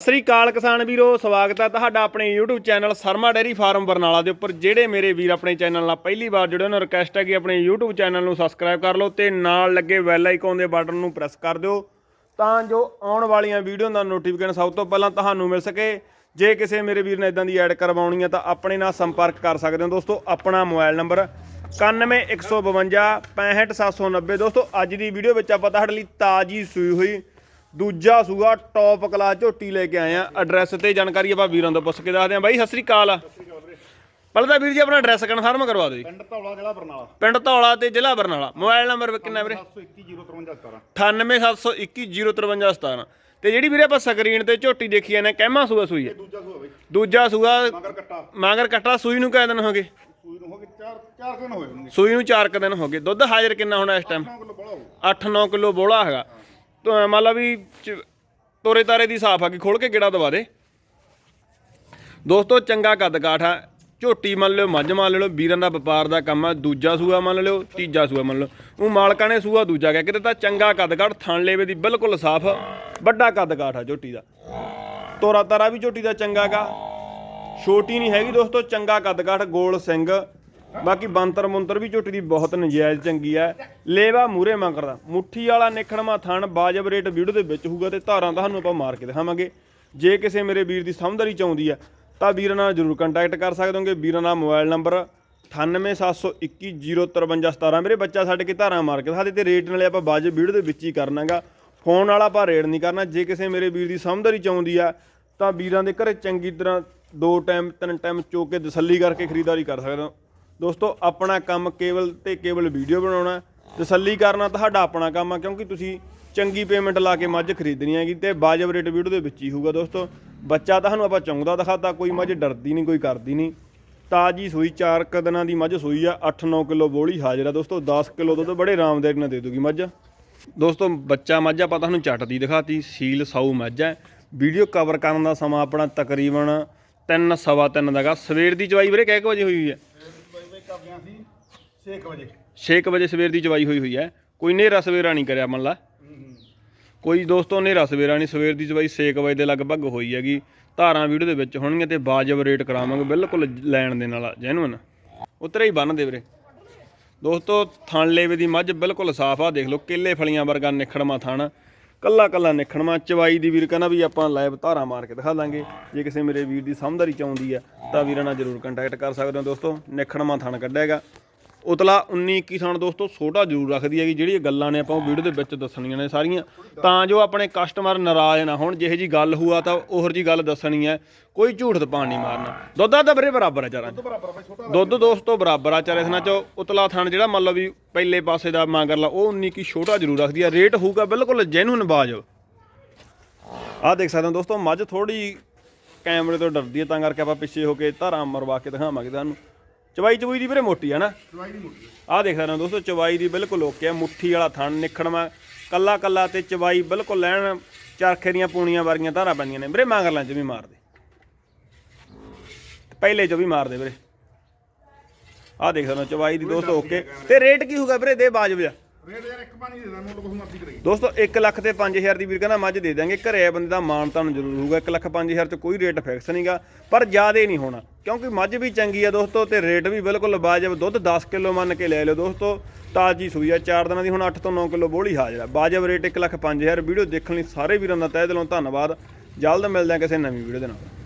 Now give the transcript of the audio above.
ਸਤਿ ਸ੍ਰੀ ਅਕਾਲ ਕਿਸਾਨ ਵੀਰੋ, ਸਵਾਗਤ ਹੈ ਤੁਹਾਡਾ ਆਪਣੇ YouTube channel Sharma dairy farm Barnala ਦੇ ਉੱਪਰ, ਜਿਹੜੇ ਮੇਰੇ ਵੀਰ ਆਪਣੇ ਚੈਨਲ ਨਾਲ ਪਹਿਲੀ ਵਾਰ ਜੁੜੇ ਉਹਨਾਂ ਨੂੰ ਰਿਕਵੈਸਟ ਹੈ ਕਿ ਆਪਣੇ YouTube ਚੈਨਲ ਨੂੰ ਸਬਸਕ੍ਰਾਈਬ ਕਰ ਲਓ ਤੇ ਨਾਲ ਲੱਗੇ ਬੈਲ ਆਈਕਨ ਦੇ ਬਟਨ ਨੂੰ ਪ੍ਰੈਸ ਕਰ ਦਿਓ ਤਾਂ ਜੋ ਆਉਣ ਵਾਲੀਆਂ ਵੀਡੀਓ ਦਾ ਨੋਟੀਫਿਕੇਸ਼ਨ ਸਭ ਤੋਂ ਪਹਿਲਾਂ ਤੁਹਾਨੂੰ ਮਿਲ ਸਕੇ। ਜੇ ਕਿਸੇ ਮੇਰੇ ਵੀਰ ਨੇ ਇਦਾਂ ਦੀ ਐਡ ਕਰਵਾਉਣੀ ਹੈ ਤਾਂ ਆਪਣੇ ਨਾਲ ਸੰਪਰਕ ਕਰ ਸਕਦੇ ਹੋ ਦੋਸਤੋ, ਆਪਣਾ ਮੋਬਾਈਲ ਨੰਬਰ 9115 65790 ਦੋਸਤੋ, ਅੱਜ ਦੀ ਵੀਡੀਓ ਵਿੱਚ ਆਪਾਂ ਤੁਹਾਡੇ ਲਈ ਤਾਜੀ ਸੂਈ ਹੋਈ ਦੂਜਾ ਸੂਆ ਟੌਪ ਕਲਾਸ ਝੋਟੀ ਲੈ ਕੇ ਆਏ ਆ। ਐਡਰੈਸ ਤੇ ਜਾਣਕਾਰੀ ਆਪਾਂ ਵੀਰਾਂ ਤੋਂ ਪੁੱਛ ਕੇ ਦੱਸਦੇ ਆ ਬਾਈ ਸਤਿ ਸ੍ਰੀ ਅਕਾਲ। ਪਹਿਲਾਂ ਤਾਂ ਵੀਰ ਜੀ ਆਪਣਾ ਐਡਰੈਸ ਕਨਫਰਮ ਕਰਵਾ ਦਿਓ ਜੀ। ਪਿੰਡ ਧੌਲਾ ਜ਼ਿਲ੍ਹਾ ਬਰਨਾਲਾ। ਪਿੰਡ ਧੌਲਾ ਤੇ ਜ਼ਿਲ੍ਹਾ ਬਰਨਾਲਾ। ਮੋਬਾਈਲ ਨੰਬਰ ਕਿੰਨਾ ਵੀਰੇ? 721 98721 ਤੇ ਜਿਹੜੀ ਵੀਰੇ ਆਪਾਂ ਸਕਰੀਨ ਤੇ ਝੋਟੀ ਦੇਖੀ ਜਾਂਦੇ ਕਹਿਮਾ ਸੂਆ ਸੂਈ ਹੈ ਦੂਜਾ ਸੂਆ ਬਈ। ਦੂਜਾ ਸੂਆ ਮਗਰ ਕੱਟਾ। ਮਾਂਗਰ ਕੱਟਾ ਸੂਈ ਨੂੰ ਕਿੰਨੇ ਦਿਨ ਹੋ ਗਏ? ਸੂਈ ਨੂੰ ਹੋ ਗਏ 4 4 ਦਿਨ ਹੋਏ ਹੋਣਗੇ। ਸੂਈ ਨੂੰ 4 ਕ ਦਿਨ ਹੋ ਗਏ। ਦੁੱਧ ਹਾਜ਼ਰ ਕਿੰਨਾ ਹੋਣਾ ਇਸ ਟਾਈਮ 9 ਕਿਲੋ ਬੜਾ ਹੋਊ। 8-9 ਕਿਲੋ ਬੋਲਾ ਹੈਗਾ। ਤਾਂ ਮੰਨ ਲਾ ਵੀ ਚ- ਤੋਰੇ ਤਾਰੇ ਦੀ ਸਾਫ਼ ਆ ਗਈ ਖੋਲ ਕੇ ਕਿਹੜਾ ਦਵਾ ਦੇ। ਦੋਸਤੋ, ਚੰਗਾ ਕੱਦ ਕਾਠ ਆ। ਝੋਟੀ ਮੰਨ ਲਿਓ, ਮੱਝ ਮੰਨ ਲਿਓ, ਵੀਰਾਂ ਦਾ ਵਪਾਰ ਦਾ ਕੰਮ ਆ। ਦੂਜਾ ਸੂਆ ਮੰਨ ਲਿਓ, ਤੀਜਾ ਸੂਆ ਮੰਨ ਲਿਓ। ਉਹ ਮਾਲਕਾਂ ਨੇ ਸੂਆ ਦੂਜਾ ਕਹਿ, ਕਿਤੇ ਤਾਂ ਚੰਗਾ ਕੱਦ ਕਾਠ ਥਣ ਲੇਵੇ ਦੀ ਬਿਲਕੁਲ ਸਾਫ਼ ਵੱਡਾ ਕੱਦ ਕਾਠ ਆ ਝੋਟੀ ਦਾ। ਤੋਰਾ ਤਾਰਾ ਵੀ ਝੋਟੀ ਦਾ ਚੰਗਾ ਗਾ। ਛੋਟੀ ਨਹੀਂ ਹੈਗੀ ਦੋਸਤੋ, ਚੰਗਾ ਕੱਦ ਕਾਠ, ਗੋਲ ਸਿੰਘ। ਬਾਕੀ ਬੰਤਰ ਮੁੰਤਰ ਵੀ ਝੋਟੀ ਦੀ ਬਹੁਤ ਨਜਾਇਜ਼ ਚੰਗੀ ਹੈ ਲੇਵਾ ਮੂਰੇ ਮੰਗਦਾ। ਮੁੱਠੀ ਵਾਲਾ ਨਿਖੜਮਾ ਥਣ ਬਾਜਬ ਰੇਟ ਵੀਡੀਓ ਦੇ ਵਿੱਚ ਹੋਊਗਾ ਤੇ ਧਾਰਾਂ ਤੁਹਾਨੂੰ ਆਪਾਂ ਮਾਰ ਕੇ ਦਿਖਾਵਾਂਗੇ। ਜੇ ਕਿਸੇ ਮੇਰੇ ਵੀਰ ਦੀ ਸਮਝਦਾਰੀ ਆਉਂਦੀ ਆ, ਤਾਂ ਵੀਰਾਂ ਨਾਲ ਜਰੂਰ ਕੰਟੈਕਟ ਕਰ ਸਕਦੇ ਹੋਗੇ। ਵੀਰਾਂ ਦਾ ਮੋਬਾਈਲ ਨੰਬਰ 9872105317 ਮੇਰੇ ਬੱਚਾ ਛੱਡ ਕੇ ਧਾਰਾਂ ਮਾਰ ਕੇ ਸਾਡੇ ਦੇ ਤੇ ਰੇਟ ਨਾਲੇ ਆਪਾਂ ਬਾਜਬ ਵੀਡੀਓ ਦੇ ਵਿੱਚ ਹੀ ਕਰਨਾਗਾ। ਫੋਨ ਵਾਲਾ ਆਪਾਂ ਰੇਟ ਨਹੀਂ ਕਰਨਾ। ਜੇ ਕਿਸੇ ਮੇਰੇ ਵੀਰ ਦੀ ਸਮਝਦਾਰੀ ਆਉਂਦੀ ਆ, ਤਾਂ ਵੀਰਾਂ ਦੇ ਘਰੇ ਚੰਗੀ ਤਰ੍ਹਾਂ ਦੋ ਟਾਈਮ, ਤਿੰਨ ਟਾਈਮ ਚੋ ਕੇ ਤਸੱਲੀ ਕਰਕੇ ਖਰੀਦਦਾਰੀ ਕਰ ਸਕਦੇ ਹੋ। ਦੋਸਤੋ, ਆਪਣਾ ਕੰਮ ਕੇਵਲ ਤੇ ਕੇਵਲ ਵੀਡੀਓ ਬਣਾਉਣਾ ਤਸੱਲੀ ਕਰਨਾ ਤੁਹਾਡਾ ਆਪਣਾ ਕੰਮ ਆ, ਕਿਉਂਕਿ ਤੁਸੀਂ ਚੰਗੀ ਪੇਮੈਂਟ ਲਾ ਕੇ ਮੱਝ ਖਰੀਦਣੀ ਹੈਗੀ ਤੇ ਬਾਜਬ ਰੇਟ ਵੀਡੀਓ ਦੇ ਵਿੱਚ ਹੀ ਹੋਊਗਾ ਦੋਸਤੋ। ਬੱਚਾ ਤੁਹਾਨੂੰ ਆਪਾਂ ਚੌਂਕਦਾ ਦਿਖਾਤਾ, ਕੋਈ ਮੱਝ ਡਰਦੀ ਨਹੀਂ, ਕੋਈ ਕਰਦੀ ਨਹੀਂ। ਤਾਜੀ ਸੂਈ 4 ਕ ਦਿਨਾਂ ਦੀ ਮੱਝ ਸੂਈ ਆ 8-9 ਕਿਲੋ ਬੋਲੀ ਹਾਜ਼ਰ ਆ ਦੋਸਤੋ 10 ਕਿਲੋ ਦੁੱਧ ਬੜੇ ਆਰਾਮਦਾਰੀ ਨਾਲ ਦੇ ਦੂਗੀ ਮੱਝ। ਦੋਸਤੋ, ਬੱਚਾ ਮੱਝ ਆਪਾਂ ਤੁਹਾਨੂੰ ਚੱਟ ਦੀ ਦਿਖਾਤੀ, ਸੀਲ ਸਾਊ ਮੱਝ ਹੈ। ਵੀਡੀਓ ਕਵਰ ਕਰਨ ਦਾ ਸਮਾਂ ਆਪਣਾ ਤਕਰੀਬਨ 3 ਸਵਾ 3 ਦਾਗਾ ਸਵੇਰ ਦੀ ਚਵਾਈ ਵੀਰੇ, ਕਿਹ ਕੇ ਵਜੇ ਹੋਈ ਹੈ? ਕਰਦੇ ਆਂ ਸੀ 6 ਵਜੇ। 6 ਵਜੇ ਸਵੇਰ ਦੀ ਜਵਾਈ ਹੋਈ ਹੋਈ ਹੈ। ਕੋਈ ਨੇਰਾ ਸਵੇਰਾ ਨਹੀਂ ਕਰਿਆ, ਮੰਨ ਲਾ। ਕੋਈ ਦੋਸਤੋ ਨੇਰਾ ਸਵੇਰਾ ਨਹੀਂ, ਸਵੇਰ ਦੀ ਚਵਾਈ 6 ਵਜੇ ਦੇ ਲਗਭਗ ਹੋਈ ਹੈਗੀ। ਧਾਰਾਂ ਵੀਡੀਓ ਦੇ ਵਿੱਚ ਹੋਣਗੀਆਂ ਤੇ ਬਾਜਬ ਰੇਟ ਕਰਾਵਾਂਗੇ ਬਿਲਕੁਲ ਲੈਣ ਦੇ ਨਾਲ ਜੈਨੂਨ ਉਤਰੇ ਹੀ ਬੰਨ ਦੇ ਵੀਰੇ। ਦੋਸਤੋ ਥਣ ਲੇਵੇ ਦੀ ਮੱਝ ਬਿਲਕੁਲ ਸਾਫ਼ ਆ, ਦੇਖ ਲਓ, ਕੇਲੇ ਫਲੀਆਂ ਵਰਗਾ ਨਿਖੜਮਾ ਥਣ। ਕੱਲਾ ਕੱਲਾ ਨਿਖੜਮਾ ਚਵਾਈ ਦੀ ਵੀਰ ਕਹਿੰਦਾ ਵੀ ਆਪਾਂ ਲਾਈਵ ਧਾਰਾ ਮਾਰ ਕੇ ਦਿਖਾ ਦਾਂਗੇ। ਜੇ ਕਿਸੇ ਮੇਰੇ ਵੀਰ ਦੀ ਸਮਝਦਾਰੀ ਚਾਹੁੰਦੀ ਆ ਤਾਂ ਵੀਰਾਂ ਨਾਲ ਜਰੂਰ ਕੰਟੈਕਟ ਕਰ ਸਕਦੇ ਹੋ ਦੋਸਤੋ। ਨਿਖੜਮਾ ਥਣ ਕੱਢਿਆਗਾ ਉਤਲਾ 19 21 ਥਣ ਦੋਸਤੋ ਛੋਟਾ ਜ਼ਰੂਰ ਰੱਖਦੀ ਹੈਗੀ ਜਿਹੜੀਆਂ ਗੱਲਾਂ ਨੇ ਆਪਾਂ ਉਹ ਵੀਡੀਓ ਦੇ ਵਿੱਚ ਦੱਸਣੀਆਂ ਨੇ ਸਾਰੀਆਂ। ਤਾਂ ਜੋ ਆਪਣੇ ਕਸਟਮਰ ਨਾਰਾਜ਼ ਨਾ ਹੋਣ, ਜਿਹੇ ਜੀ ਗੱਲ ਹੋਆ ਤਾਂ ਉਹੋ ਜੀ ਗੱਲ ਦੱਸਣੀ ਹੈ, ਕੋਈ ਝੂਠ ਤਪਾਣ ਨਹੀਂ ਮਾਰਨਾ। ਦੁੱਧ ਦਾ ਤਾਂ ਬਰਾਬਰ ਆ ਚਾਰਾਂ ਦੁੱਧ ਦੋਸਤੋ ਬਰਾਬਰ ਆ ਚਾਰੇ ਥਣਾ ਚ, ਉਤਲਾ ਥਣ ਜਿਹੜਾ ਮੰਨ ਲਓ ਵੀ ਪਹਿਲੇ ਪਾਸੇ ਦਾ ਮੰਗਰਲਾ ਉਹ 19 ਕੀ ਛੋਟਾ ਜ਼ਰੂਰ ਰੱਖਦੀ ਹੈ ਰੇਟ ਹੋਊਗਾ ਬਿਲਕੁਲ ਜੈਨੂਨ ਬਾਜਬ ਆਹ ਦੇਖ ਸਕਦੇ ਹੋ ਦੋਸਤੋ, ਮੱਝ ਥੋੜੀ ਕੈਮਰੇ ਤੋਂ ਡਰਦੀ ਹੈ, ਤਾਂ ਕਰਕੇ ਆਪਾਂ ਪਿੱਛੇ ਹੋ ਕੇ ਧਾਰਾ ਮਰਵਾ ਕੇ ਦਿਖਾਵਾਂਗੇ ਤੁਹਾਨੂੰ। ਚਵਾਈ ਚਵੂਈ ਦੀ ਵੀਰੇ ਮੋਟੀ ਆ ਨਾ? ਦਵਾਈ ਦੀ ਮੁੱਠੀ ਆਹ ਦੇਖ ਸਕਦੇ ਹੋ ਦੋਸਤੋ ਚਵਾਈ ਦੀ ਬਿਲਕੁਲ ਓਕੇ ਆ ਮੁੱਠੀ ਵਾਲਾ ਥਣ ਨਿਖੜਵਾ ਕੱਲਾ ਕੱਲਾ ਤੇ ਚਵਾਈ ਬਿਲਕੁਲ ਲੈਣ ਚਰਖੇ ਦੀਆਂ ਪੂਣੀਆਂ ਵਰਗੀਆਂ ਧਾਰਾਂ ਪੈਂਦੀਆਂ ਨੇ। ਵੀਰੇ ਮੰਗਰਲਾਂ ਚ ਵੀ ਮਾਰ ਦੇ। ਤੇ ਪਹਿਲੇ ਚ ਵੀ ਮਾਰ ਦੇ ਵੀਰੇ। ਆਹ ਦੇਖ ਸਕਦੇ ਹੋ ਚਵਾਈ ਦੀ ਦੋਸਤੋ ਓਕੇ। ਤੇ ਰੇਟ ਕੀ ਹੋਊਗਾ ਵੀਰੇ? ਦੇ ਬਾਜਬ ਜਾ ਰੇਟ ਯਾਰ ਇੱਕ ਪਾਣੀ ਦੇ ਦਾਂ ਮੁੱਲ ਕੁਛ ਮਰਜ਼ੀ ਕਰਾਈ। ਦੋਸਤੋ 1 ਲੱਖ ਤੇ 5000 ਦੀ ਵੀਰ ਕਹਿੰਦਾ ਮੱਝ ਦੇ ਦਾਂਗੇ ਘਰੇ ਆ ਬੰਦੇ ਦਾ ਮਾਣ ਤਾਨ ਜ਼ਰੂਰ ਹੋਊਗਾ। 1 ਲੱਖ 5000 ਚ ਕੋਈ ਰੇਟ ਫਿਕਸ ਨਹੀਂਗਾ ਪਰ ਜ਼ਿਆਦੇ ਨਹੀਂ ਹੋਣਾ। ਕਿਉਂਕਿ ਮੱਝ ਵੀ ਚੰਗੀ ਆ ਦੋਸਤੋ ਤੇ ਰੇਟ ਵੀ ਬਿਲਕੁਲ ਵਾਜਬ, ਦੁੱਧ 10 ਕਿਲੋ ਮੰਨ ਕੇ ਲੈ ਲਿਓ ਦੋਸਤੋ। ਤਾਜੀ ਸੂਈ ਆ 4 ਦਿਨਾਂ ਦੀ ਹੁਣ 8 ਤੋਂ 9 ਕਿਲੋ ਬੋਲੀ ਹਾਜ਼ਰ ਆ। ਵਾਜਬ ਰੇਟ 1 ਲੱਖ 5000 ਵੀਡੀਓ ਦੇਖਣ ਲਈ ਸਾਰੇ ਵੀਰਾਂ ਦਾ ਤਹਿ ਦਿਲੋਂ ਧੰਨਵਾਦ। ਜਲਦ ਮਿਲਦੇ ਆ ਕਿਸੇ ਨਵੀਂ ਵੀਡੀਓ ਦੇ ਨਾਲ।